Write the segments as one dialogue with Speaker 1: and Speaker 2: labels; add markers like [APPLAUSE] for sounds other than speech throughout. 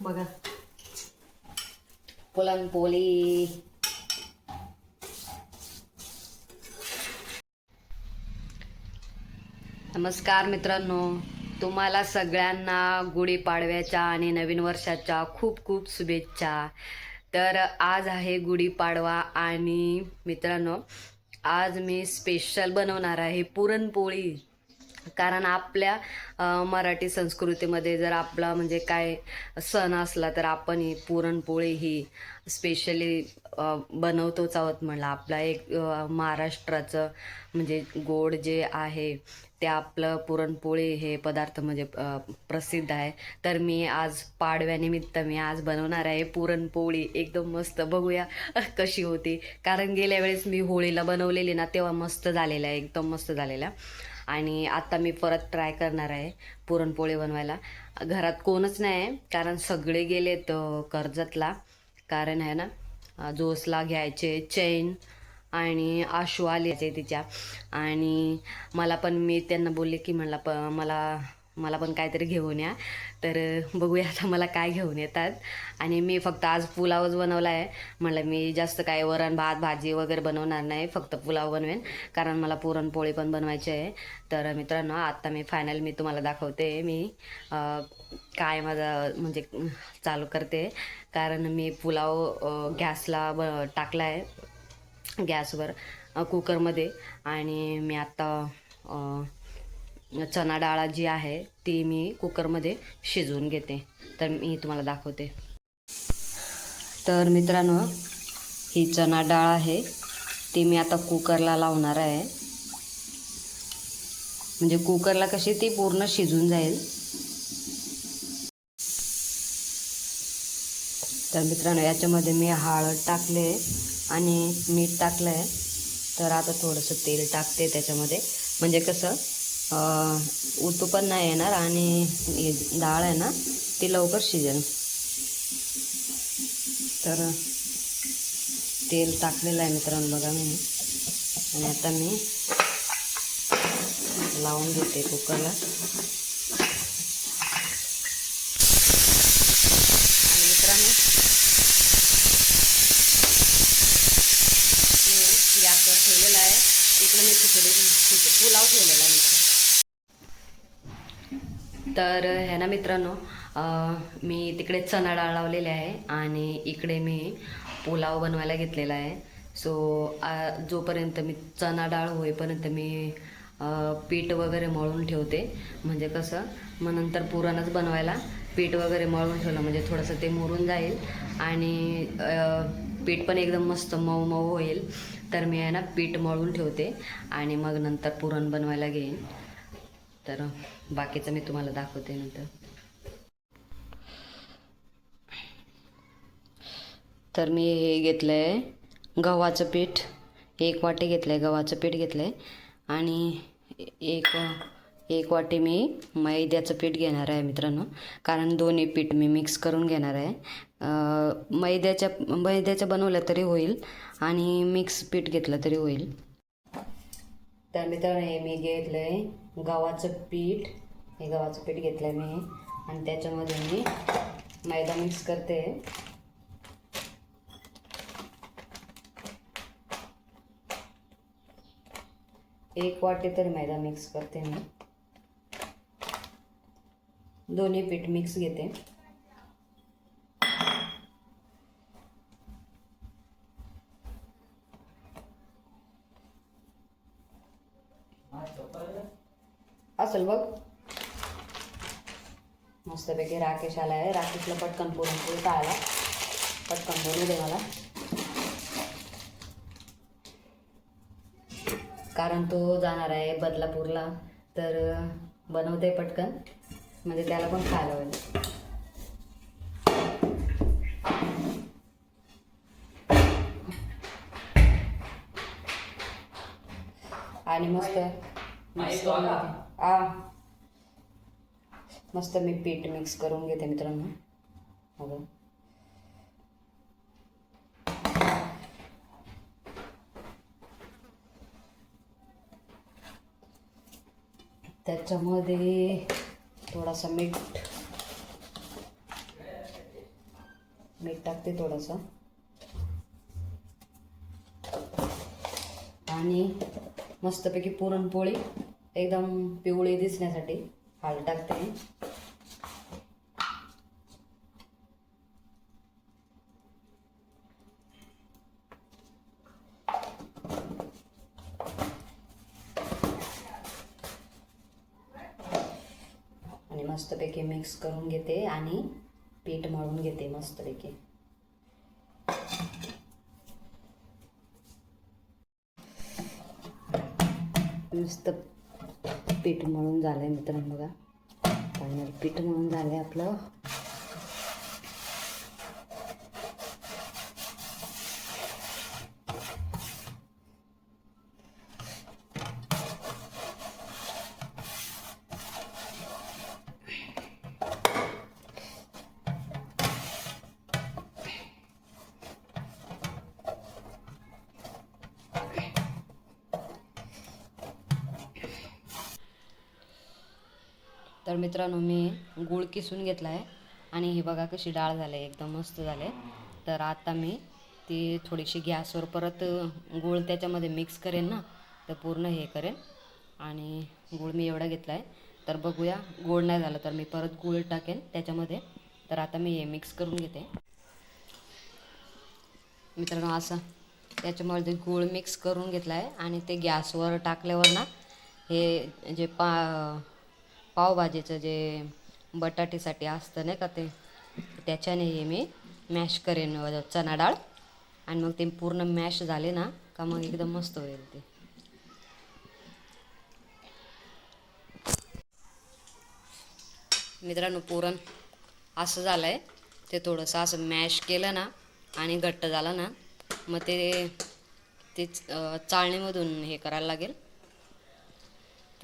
Speaker 1: बघा. पुरणपोळी. नमस्कार मित्रांनो. तुम्हाला सगळ्यांना गुढीपाडव्याच्या आणि नवीन वर्षाच्या खूप खूप शुभेच्छा. तर आज आहे गुढीपाडवा आणि मित्रांनो आज मी स्पेशल बनवणार आहे पुरणपोळी. कारण आपल्या मराठी संस्कृतीमध्ये जर आपला म्हणजे काय सण असला तर आपण ही पुरणपोळी ही स्पेशली बनवतोच आहोत म्हणलं आपला एक महाराष्ट्राचं म्हणजे गोड जे आहे ते आपलं पुरणपोळी हे पदार्थ म्हणजे प्रसिद्ध आहे. तर मी आज पाडव्यानिमित्त मी आज बनवणार आहे पुरणपोळी. एकदम मस्त. बघूया कशी होती. कारण गेल्या वेळेस मी होळीला बनवलेली ना तेव्हा मस्त झालेलं आहे एकदम मस्त झालेला आणि आत्ता मी परत ट्राय करणार आहे पुरणपोळी बनवायला. घरात कोणच नाही आहे कारण सगळे गेलेत कर्जतला. कारण आहे ना जोसला घ्यायचे चैन आणि आशू आल्याचे तिच्या. आणि मला पण मी त्यांना बोलले की म्हणला प मला मला पण काहीतरी घेऊन या. तर बघूया आता मला काय घेऊन येतात. आणि मी फक्त आज पुलावच बनवला आहे म्हणलं मी जास्त काय वरण भात भाजी वगैरे बनवणार नाही. फक्त पुलाव बनवेन. कारण मला पुरणपोळी पण बनवायची आहे. तर मित्रांनो आत्ता मी फायनल मी तुम्हाला दाखवते मी काय माझं म्हणजे चालू करते. कारण मी पुलाव गॅसला ब टाकला आहे गॅसवर कुकरमध्ये आणि मी आत्ता चणा डाळ जी आहे ती मी कुकरमध्ये शिजवून घेते. तर मी तुम्हाला दाखवते. तर मित्रांनो ही चणा डाळ आहे. ती मी आता कुकरला लावणार आहे. म्हणजे कुकरला कशी ती पूर्ण शिजून जाईल. तर मित्रांनो याच्यामध्ये मी हळद टाकले आणि मीठ टाकलं आहे तर आता थोडंसं तेल टाकते त्याच्यामध्ये. म्हणजे कसं उतू पण नाही येणार आणि डाळ आहे ना ती लवकर शिजेल. तर तेल टाकलेलं आहे मित्रांनो बघा मी. आणि आता मी लावून घेते कुकरला. आणि मित्रांनो गॅसवर ठेवलेला आहे. इकडे मी खिचडी पुलाव ठेवलेला आहे मित्र तर ह्या ना मित्रांनो मी तिकडे चणा डाळ लावलेली आहे आणि इकडे मी पुलाव बनवायला घेतलेला आहे. सो जोपर्यंत मी चणा डाळ होईपर्यंत मी पीठ वगैरे मळून ठेवते. म्हणजे कसं मग नंतर पुरणच बनवायला पीठ वगैरे मळून ठेवलं. म्हणजे थोडंसं ते मुरून जाईल आणि पीठ पण एकदम मस्त मऊ मऊ होईल. तर मी आहे ना पीठ मळून ठेवते आणि मग नंतर पुरण बनवायला घेईन. तर बाकीचं मी तुम्हाला दाखवते नंतर. तर मी हे घेतलं आहे गव्हाचं पीठ. एक वाटी घेतलं आहे गव्हाचं पीठ घेतलं आहे आणि एक एक वाटी मी मैद्याचं पीठ घेणार आहे मित्रांनो. कारण दोन्ही पीठ मी मिक्स करून घेणार आहे. मैद्याच्या मैद्याचं बनवलं तरी होईल आणि मिक्स पीठ घेतलं तरी होईल. तर मित्रांनो हे मी घेतलं आहे गव्हाचं पीठ. हे गव्हाचं पीठ घेतलं आहे मी. आणि त्याच्यामध्ये मी मैदा मिक्स करते. एक वाटी तरी मैदा मिक्स करते मी. दोन्ही पीठ मिक्स घेते. असेल बघ. मस्तपैकी राकेश आला आहे राकेशला पटकन पुरणपोळी आला. पटकन बोलू दे मला. कारण तो जाणार आहे बदलापूरला. तर बनवते पटकन. म्हणजे त्याला पण खायला होईल. आणि मस्त आ. मस्त मी पीठ मिक्स करून घेते मित्रांनो. हो त्याच्यामध्ये थोडासा मीठ. मीठ टाकते थोडंसं. आणि मस्तपैकी पुरणपोळी. एकदम पिवळी दिसण्यासाठी हळद टाकते आणि मस्तपैकी मिक्स करून घेते आणि पीठ मळून घेते मस्तपैकी. मस्त पीठ मळून आहे मित्रांनो बघा. फायनल पीठ मळून आहे आपलं. तर मित्रांनो मी गूळ किसून घेतला आहे आणि ही बघा कशी डाळ झाली आहे एकदम मस्त झाले. तर आता मी ती थोडीशी गॅसवर परत गूळ त्याच्यामध्ये मिक्स करेन ना तर पूर्ण हे करेन. आणि गूळ मी एवढा घेतला आहे तर बघूया गोड नाही झालं तर मी परत गूळ टाकेन त्याच्यामध्ये. तर आता मी हे मिक्स करून घेते. मित्रांनो असं त्याच्यामध्ये गूळ मिक्स करून घेतला आहे आणि ते गॅसवर टाकल्यावर ना हे जे पा पावभाजीचं जे बटाटेसाठी असतं नाही का ते त्याच्याने हे मी मॅश करेन चणा डाळ. आणि मग ते पूर्ण मॅश झाले ना का मग एकदम मस्त होईल ते. मित्रांनो पुरण असं झालं आहे ते थोडंसं असं मॅश केलं ना आणि घट्ट झालं ना मग ते ते चाळणीमधून हे करायला लागेल.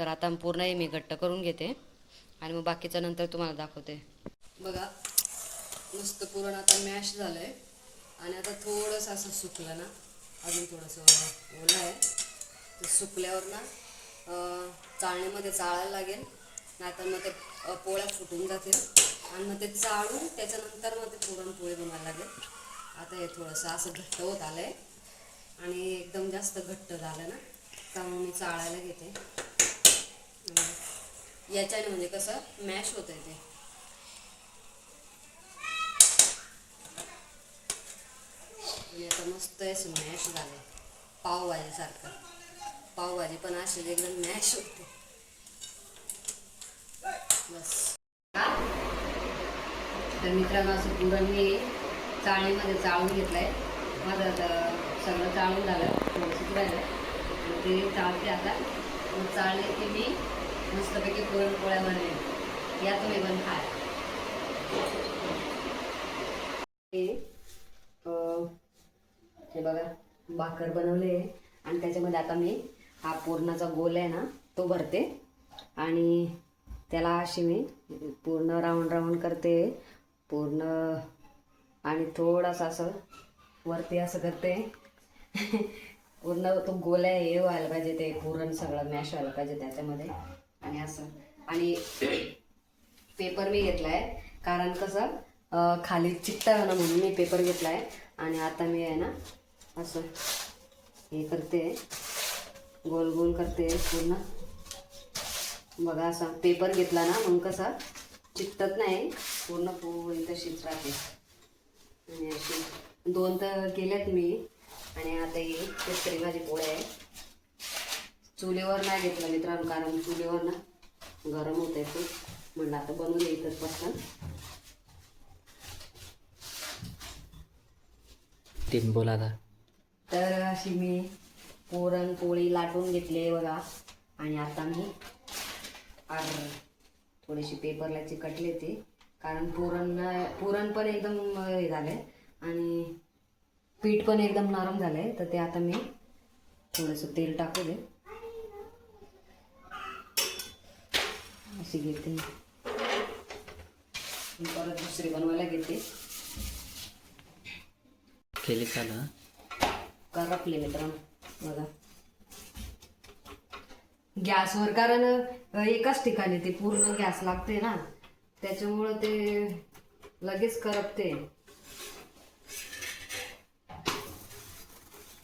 Speaker 1: तर आता पूर्ण हे मी घट्ट करून घेते. आणि मग बाकीचं नंतर तुम्हाला दाखवते. बघा मस्त पुरण आता मॅश झालं आहे आणि आता थोडंसं असं सुकलं ना अजून थोडंसं ओलं आहे. ते सुकल्यावर ना चाळणीमध्ये चाळायला लागेल. नाहीतर मग ते पोळ्या फुटून जातील. आणि मग ते चाळून त्याच्यानंतर मग ते पुरणपोळी बनवायला लागेल. आता हे थोडंसं असं घट्ट होत आलं आहे आणि एकदम जास्त घट्ट झालं ना त्यामुळे मी चाळायला घेते. याच्याने म्हणजे कसं मॅश होतं ते. आणि आता मस्त असं मॅश झालं पावभाजीसारखं पावभाजी पण अशी एकदम मॅश होते. बस. तर मित्रांनो असं पुरण मी चाळणीमध्ये चाळून घेतलंय. माझं आता सगळं चाळून झालं. थोडंसं राहिलं ते चालते आता. मग चाळले की मी मस्तपैकी पुरणपोळ्या बनवेन या तुम्ही पण खाय. हे हे बघा भाकर बनवले आणि त्याच्यामध्ये आता मी हा पूर्णाचा गोल आहे ना तो भरते. आणि त्याला अशी मी पूर्ण राऊंड राऊंड करते. पूर्ण आणि थोडासा असं वरती असं करते. [LAUGHS] पूर्ण तो गोल आहे हे व्हायला पाहिजे ते पुरण सगळं मॅश व्हायला पाहिजे त्याच्यामध्ये. आणि असं. आणि पेपर मी घेतलाय. कारण कसं खाली चिकटावं ना म्हणून मी पेपर घेतलाय. आणि आता मी आहे ना असं हे करते. गोल गोल करते पूर्ण. बघा असा पेपर घेतला ना मग कसा चिकटत नाही. पूर्ण पोळी तशीच राहते. आणि अशी दोन तर केल्यात मी. आणि आता ही शेतकरी माझी पोळ्या आहे. चुलीवर नाही घेतलं मित्रांनो कारण चुलीवर ना गरम होत आहे ते म्हणलं आता बनवून इथंच पटकन.
Speaker 2: तीन बोला आता.
Speaker 1: तर अशी मी पुरणपोळी लाटून घेतली बघा. आणि आता मी थोडीशी पेपरला चिकटले ते कारण पुरण पुरण पण एकदम हे झालंय. आणि पीठ पण एकदम नरम झालंय. तर ते आता मी थोडंसं तेल टाकू दे. अशी घेते परत दुसरी बनवायला घेते.
Speaker 2: केली का ना?
Speaker 1: करपले मित्रांनो बघा. गॅसवर कारण एकाच ठिकाणी ते पूर्ण गॅस लागते ना त्याच्यामुळं ते लगेच करपते.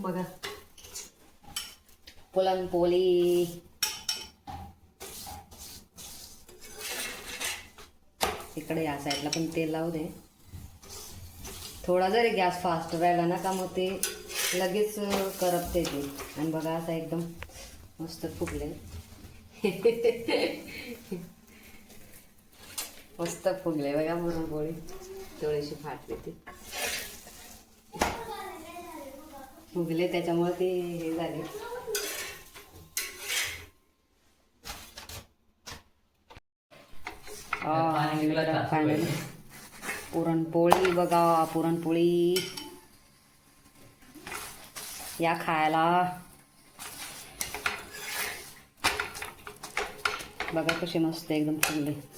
Speaker 1: बघा. पुरणपोळी. इकडे या साईडला पण तेल लावू दे. थोडा जरी गॅस फास्ट राहिला ना का मग ते लगेच करपते ते आणि बघा असा एकदम मस्त फुगले. मस्त फुगले बघा पुरणपोळी थोडीशी फाटली ती. फुगले त्याच्यामुळे ते हे झाले. पुरणपोळी बघा पुरणपोळी. या खायला. बघा कशी मस्त एकदम फुगले